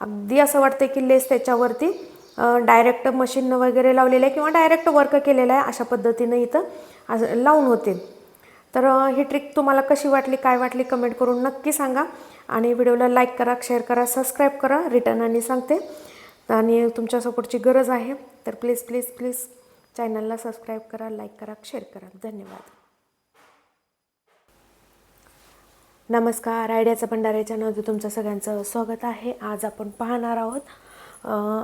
अगदी असं वाटतं की लेस त्याच्यावरती डायरेक्ट मशीननं वगैरे लावलेलं आहे किंवा डायरेक्ट वर्क केलेलं आहे अशा पद्धतीनं इथं आज लावून होते. तर ही ट्रिक तुम्हाला कशी वाटली काय वाटली कमेंट करून नक्की सांगा आणि व्हिडिओला लाईक करा शेअर करा सबस्क्राईब करा रिटर्न आणि सांगते. आणि तुमच्या सपोर्टची गरज आहे तर प्लीज प्लीज प्लीज चॅनलला सबस्क्राईब करा लाईक करा शेअर करा. धन्यवाद. नमस्कार आयडियाचा भंडारा चॅनलमध्ये तुमचं सगळ्यांचं स्वागत आहे. आज आपण पाहणार आहोत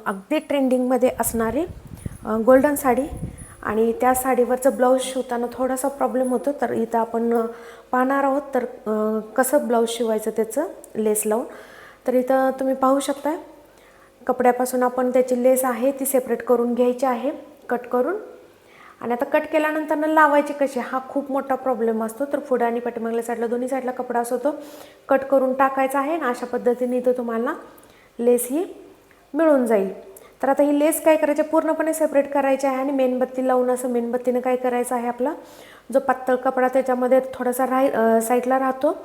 अगदी ट्रेंडिंगमध्ये असणारी गोल्डन साडी. आणि त्या साडीवरचं ब्लाऊज शिवताना थोडासा प्रॉब्लेम होतो तर इथं आपण पाहणार आहोत. तर कसं ब्लाऊज शिवायचं त्याचं लेस लावून. तर इथं तुम्ही पाहू शकता कपड्यापासून आपण त्याची लेस आहे ती सेपरेट करून घ्यायची आहे कट करून. आणि आता कट केल्यानंतर ना लावायची कशी हा खूप मोठा प्रॉब्लेम असतो. तर पुढे आणि पाठीमागल्या साईडला दोन्ही साईडला कपडा असतो तो कट करून टाकायचा आहे. आणि अशा पद्धतीने इथं तुम्हाला लेस ही मिळून जाईल. तर आता ही लेस काय करायची? पूर्णपणे सेपरेट करायची आहे. आणि मेणबत्ती लावून असं मेणबत्तीनं काय करायचं आहे आपला? जो पातळ कपडा त्याच्यामध्ये थोडासा राही साईडला राहतो.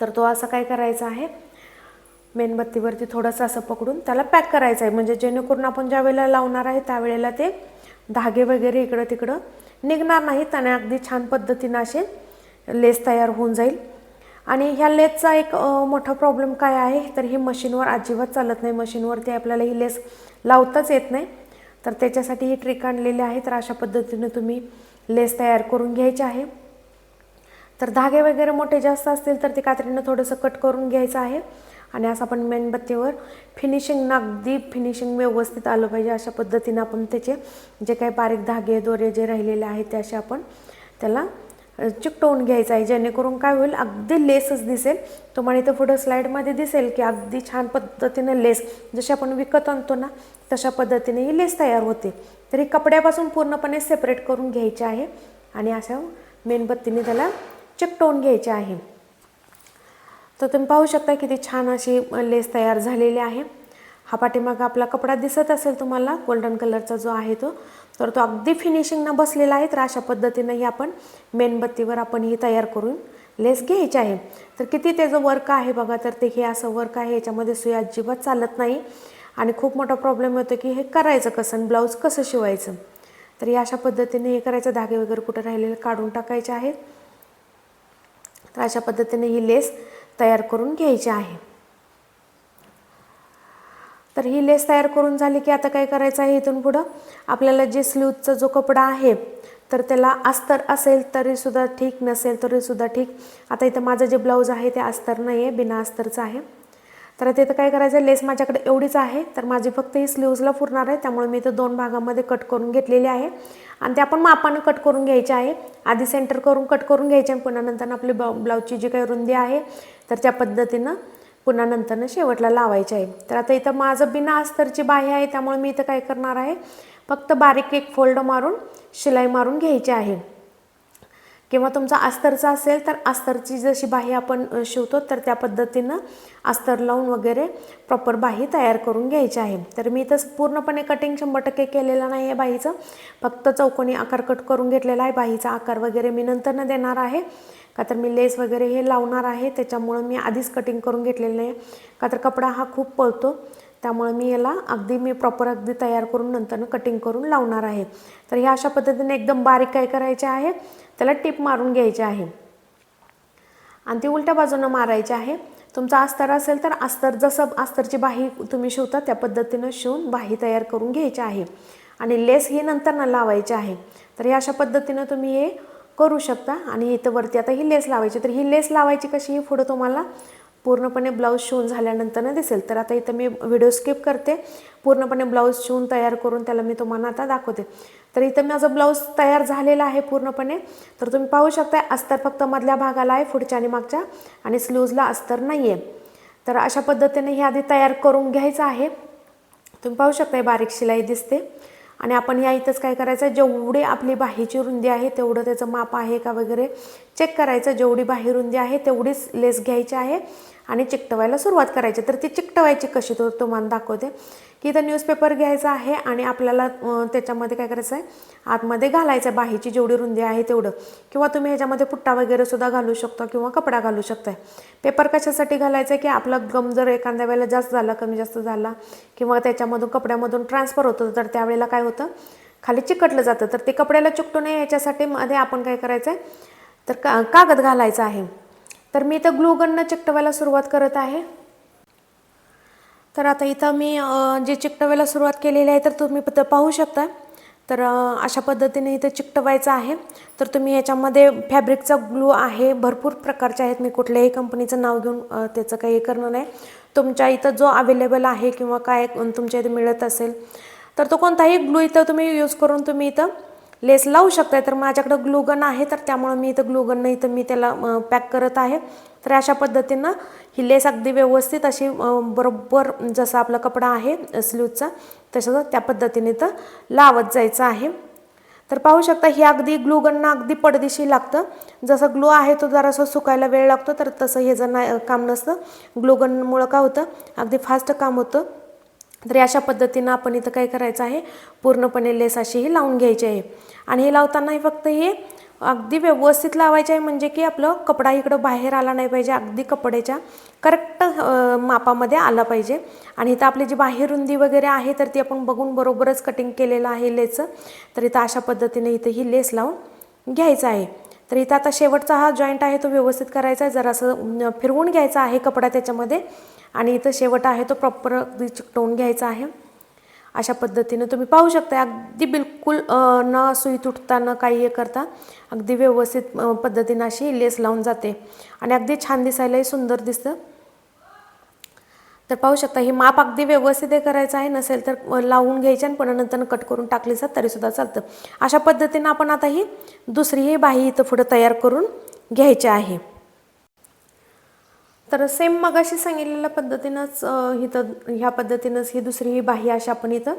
तर तो असा काय करायचा आहे? मेणबत्तीवरती थोडंसं असं पकडून त्याला पॅक करायचं आहे. म्हणजे जेणेकरून आपण ज्या वेळेला लावणार आहे त्यावेळेला ते धागे वगैरे इकडं तिकडं निघणार नाहीत आणि अगदी छान पद्धतीनं असे लेस तयार होऊन जाईल. आणि ह्या लेसचा एक मोठा प्रॉब्लेम काय आहे? तर ही मशीनवर अजिबात चालत नाही. मशीनवरती आपल्याला ही लेस लावताच येत नाही. तर त्याच्यासाठी ही ट्रिक आणलेली आहे. तर अशा पद्धतीनं तुम्ही लेस तयार करून घ्यायची आहे. तर धागे वगैरे मोठे जास्त असतील तर ते कात्रीनं थोडंसं कट करून घ्यायचं आहे. आणि असं आपण मेणबत्तीवर फिनिशिंग अगदी फिनिशिंग व्यवस्थित आलं पाहिजे अशा पद्धतीनं आपण त्याचे जे काही बारीक धागे दोरे जे राहिलेले आहेत ते असे आपण त्याला चिकटवून घ्यायचं आहे. जेणेकरून काय होईल अगदी लेसच दिसेल. तुम्हाला इथं पुढं स्लाईडमध्ये दिसेल की अगदी छान पद्धतीनं लेस जशी आपण विकत आणतो ना तशा पद्धतीने ही लेस तयार होते. तर ही कपड्यापासून पूर्णपणे सेपरेट करून घ्यायची आहे आणि अशा मेणबत्तीने त्याला चिकटवून घ्यायचे आहे. तर तुम्ही पाहू शकता किती छान अशी लेस तयार झालेली आहे. हा पाठीमागं आपला कपडा दिसत असेल तुम्हाला गोल्डन कलरचा जो आहे तो तर तो अगदी फिनिशिंगनं बसलेला आहे. तर अशा पद्धतीनंही आपण मेणबत्तीवर आपण ही तयार करून लेस घ्यायची आहे. तर किती त्याचं वर्क आहे बघा तर ते हे असं वर्क आहे याच्यामध्ये सुई अजिबात चालत नाही. आणि खूप मोठा प्रॉब्लेम होतो की हे करायचं कसं आणि ब्लाऊज कसं शिवायचं. तर या अशा पद्धतीने हे करायचं. धागे वगैरे कुठं राहिलेले काढून टाकायचे आहेत. तर अशा पद्धतीने ही लेस तयार करून घ्यायची आहे. तर ही लेस तयार करून झाली की आता काय करायचं आहे इथून पुढं? आपल्याला जे स्लीवचा जो कपडा आहे तर त्याला अस्तर असेल तरीसुद्धा ठीक नसेल तरीसुद्धा ठीक. आता इथं माझं जे ब्लाऊज आहे ते अस्तर नाही आहे बिना अस्तरचं आहे. तर आता काय करायचं लेस माझ्याकडे एवढीच आहे तर माझी फक्त ही स्लीव्जला फुरणार आहे त्यामुळे मी इथं दोन भागामध्ये कट करून घेतलेली आहे. आणि ते आपण मापानं कट करून घ्यायचे आहे. आधी सेंटर करून कट करून घ्यायचे आणि पुन्हा नंतर आपली ब्लाऊ ब्लाऊजची जी काही रुंदी आहे तर त्या पद्धतीनं पुन्हा नंतरनं शेवटला लावायचे आहे. तर आता इथं माझं बिना अस्तरची बाही आहे त्यामुळे मी इथं काय करणार आहे फक्त बारीक एक फोल्ड मारून शिलाई मारून घ्यायची आहे. किंवा तुमचा अस्तरचा असेल तर अस्तरची जशी बाही आपण शिवतो तर त्या पद्धतीनं अस्तर लावून वगैरे प्रॉपर बाही तयार करून घ्यायची आहे. तर मी इथं पूर्णपणे कटिंग शंभर टक्के केलेलं नाही आहे बाहीचं. फक्त चौकोनी आकार कट करून घेतलेला आहे. बाहीचा आकार वगैरे मी नंतरनं देणार आहे. का तर मी लेस वगैरे हे लावणार आहे. त्याच्यामुळं मी आधीच कटिंग करून घेतलेलं नाही. का तर कपडा हा खूप पळतो. त्यामुळे मी याला अगदी मी प्रॉपर अगदी तयार करून नंतरनं कटिंग करून लावणार आहे. तर ह्या अशा पद्धतीने एकदम बारीक काय करायचे आहे? त्याला टिप मारून घ्यायची आहे. आणि ती उलट्या बाजूनं मारायची आहे. तुमचा अस्तर असेल तर अस्तर जसं अस्तरची बाही तुम्ही शिवता त्या पद्धतीनं शिवून बाही तयार करून घ्यायची आहे. आणि लेस ही नंतर लावायची आहे. तर हे अशा पद्धतीनं तुम्ही हे करू शकता. आणि इथं वरती आता ही लेस लावायची. तर ही लेस लावायची कशी? ही पुढं तुम्हाला पूर्णपणे ब्लाऊज शिवून झाल्यानंतर दिसेल. तर आता इथं मी व्हिडिओ स्किप करते. पूर्णपणे ब्लाऊज शिवून तयार करून त्याला मी तुम्हाला आता दाखवते. तर इथं माझं ब्लाऊज तयार झालेला आहे पूर्णपणे. तर तुम्ही पाहू शकता अस्तर फक्त मधल्या भागाला आहे पुढच्या आणि मागच्या. आणि स्लूजला अस्तर नाही आहे तर अशा पद्धतीने हे आधी तयार करून घ्यायचं आहे. तुम्ही पाहू शकता बारीक शिलाई दिसते. आणि आपण या इथंच काय करायचं जेवढी आपली बाहीची रुंदी आहे तेवढं त्याचं माप आहे का वगैरे? चेक करायचं जेवढी बाही रुंदी आहे तेवढीच लेस घ्यायची आहे. आणि चिकटवायला सुरुवात करायची. तर ती चिकटवायची कशी? तो तुम्हाला दाखवते. की इथं न्यूजपेपर घ्यायचा आहे आणि आपल्याला त्याच्यामध्ये काय करायचं आहे? आतमध्ये घालायचं आहे बाहीची जेवढी रुंदी आहे तेवढं. किंवा तुम्ही ह्याच्यामध्ये पुट्टा वगैरे सुद्धा घालू शकता किंवा कपडा घालू शकताय. पेपर कशासाठी घालायचं आहे? की आपला गम जर एखाद्या वेळेला जास्त झाला कमी जास्त झाला किंवा त्याच्यामधून कपड्यामधून ट्रान्सफर होतं तर त्यावेळेला काय होतं? खाली चिकटलं जातं. तर ते कपड्याला चिकटू नये याच्यासाठी मध्ये आपण काय करायचं आहे तर का कागद घालायचा आहे. तर मी इथं ग्लूगननं चिकटवायला सुरुवात करत आहे. तर आता इथं मी जे चिकटवायला सुरुवात केलेली आहे तर तुम्ही पाहू शकता. तर अशा पद्धतीने इथं चिकटवायचं आहे. तर तुम्ही याच्यामध्ये फॅब्रिकचा ग्लू आहे भरपूर प्रकारचे आहेत. मी कुठल्याही कंपनीचं नाव घेऊन त्याचं काही हे करणं नाही. तुमच्या इथं जो अवेलेबल आहे किंवा काय तुमच्या इथे मिळत असेल तर तो कोणताही ग्लू इथं तुम्ही यूज करून तुम्ही इथं लेस लावू शकताय. तर माझ्याकडं ग्लूगन आहे तर त्यामुळं मी इथं ग्लूगननं इथं मी त्याला पॅक करत आहे. तर अशा पद्धतीनं ही लेस अगदी व्यवस्थित अशी बरोबर जसा आपला कपडा आहे स्लीवचा तसं त्या पद्धतीने इथं लावत जायचं आहे. तर पाहू शकता ही अगदी ग्लूगननं अगदी पडदिशी लागतं. जसं ग्लू आहे तो जरासं सुकायला वेळ लागतो तर तसं हे जर नाही काम नसतं. ग्लूगनमुळं काय होतं अगदी फास्ट काम होतं. तर अशा पद्धतीनं आपण इथं काय करायचं आहे? पूर्णपणे लेस अशी ही लावून घ्यायची आहे. आणि हे लावताना फक्त हे अगदी व्यवस्थित लावायचे आहे म्हणजे की आपलं कपडा इकडं बाहेर आला नाही पाहिजे. अगदी कपड्याच्या करेक्ट मापामध्ये आला पाहिजे. आणि इथं आपली जी बाहेर रुंदी वगैरे आहे तर ती आपण बघून बरोबरच कटिंग केलेलं आहे लेसचं. तर इथं अशा पद्धतीने इथं ही लेस लावून घ्यायचं आहे. तर इथं आता शेवटचा हा जॉईंट आहे तो व्यवस्थित करायचा आहे. जरासं फिरवून घ्यायचा आहे कपडा त्याच्यामध्ये. आणि इथं शेवट आहे तो प्रॉपर अगदी चिकटवून घ्यायचा आहे. अशा पद्धतीनं तुम्ही पाहू शकता अगदी बिलकुल न सुई तुटता न काही हे करता अगदी व्यवस्थित पद्धतीनं अशी लेस लावून जाते. आणि अगदी छान दिसायलाही सुंदर दिसतं. तर पाहू शकता हे माप अगदी व्यवस्थित हे करायचं आहे नसेल तर लावून घ्यायची आणि पुन्हा नंतर कट करून टाकली जात तरीसुद्धा चालतं. अशा पद्धतीनं आपण आता ही दुसरीही बाही इथं पुढं तयार करून घ्यायची आहे. तर सेम मगाशी सांगितलेल्या पद्धतीनंच इथं ह्या पद्धतीनंच ही दुसरी ही बाही अशी आपण इथं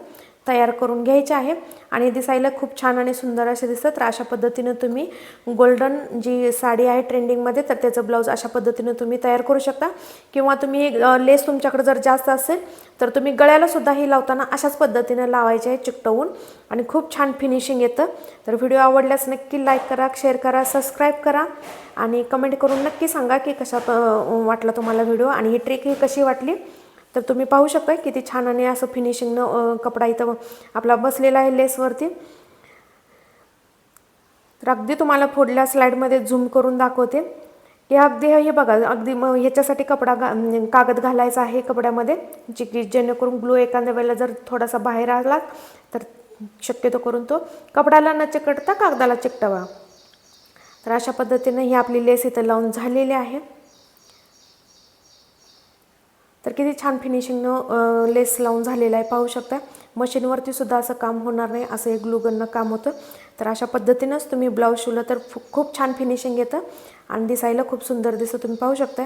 तयार करून घ्यायची आहे. आणि दिसायला खूप छान आणि सुंदर असे दिसतात. तर अशा पद्धतीनं तुम्ही गोल्डन जी साडी आहे ट्रेंडिंगमध्ये तर त्याचं ब्लाऊज अशा पद्धतीनं तुम्ही तयार करू शकता. किंवा तुम्ही लेस तुमच्याकडे जर जास्त असेल तर तुम्ही गळ्यालासुद्धा ही लावताना अशाच पद्धतीनं लावायचे आहे चिकटवून. आणि खूप छान फिनिशिंग येतं. तर व्हिडिओ आवडल्यास नक्की लाईक करा शेअर करा सबस्क्राईब करा. आणि कमेंट करून नक्की सांगा की कशा प- वाटला तुम्हाला व्हिडिओ आणि ही ट्रिक ही कशी वाटली? तर तुम्ही पाहू शकता किती छान आणि असं फिनिशिंगनं कपडा इथं आपला बसलेला आहे लेसवरती तर अगदी तुम्हाला फोडल्या स्लाईडमध्ये झूम करून दाखवते. हे अगदी हे बघा अगदी मग ह्याच्यासाठी कपडा घा कागद घालायचा आहे कपड्यामध्ये जी की जेणेकरून ग्लू एखाद्या वेळेला जर थोडासा बाहेर आला तर शक्यतो करून तो कपड्याला न चिकटता कागदाला चिकटवा. तर अशा पद्धतीने ही आपली लेस इथं लावून झालेली आहे. तर किती छान फिनिशिंगनं लेस लावून झालेलं आहे. पाहू शकता मशीनवरती सुद्धा असं काम होणार नाही असं एक ग्लूगननं काम होतं. तर अशा पद्धतीनंच तुम्ही ब्लाऊज शिवलं तर खूप छान फिनिशिंग येतं आणि दिसायला खूप सुंदर दिसतं. तुम्ही पाहू शकता